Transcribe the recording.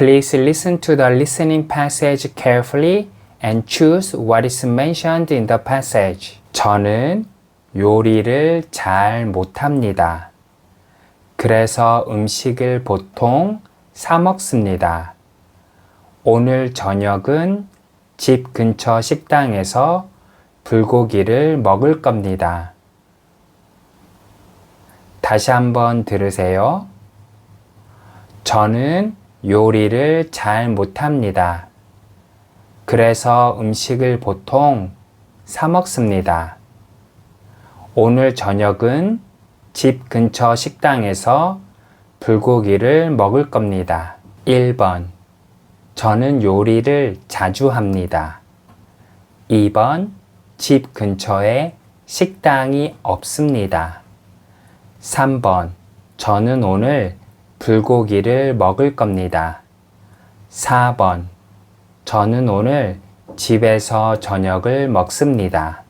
Please listen to the listening passage carefully and choose what is mentioned in the passage. 저는 요리를 잘 못합니다. 그래서 음식을 보통 사 먹습니다. 오늘 저녁은 집 근처 식당에서 불고기를 먹을 겁니다. 다시 한번 들으세요. 저는 요리를 잘 못합니다. 그래서 음식을 보통 사 먹습니다. 오늘 저녁은 집 근처 식당에서 불고기를 먹을 겁니다. 1번. 저는 요리를 자주 합니다. 2번. 집 근처에 식당이 없습니다. 3번. 저는 오늘 불고기를 먹을 겁니다. 4번. 저는 오늘 집에서 저녁을 먹습니다.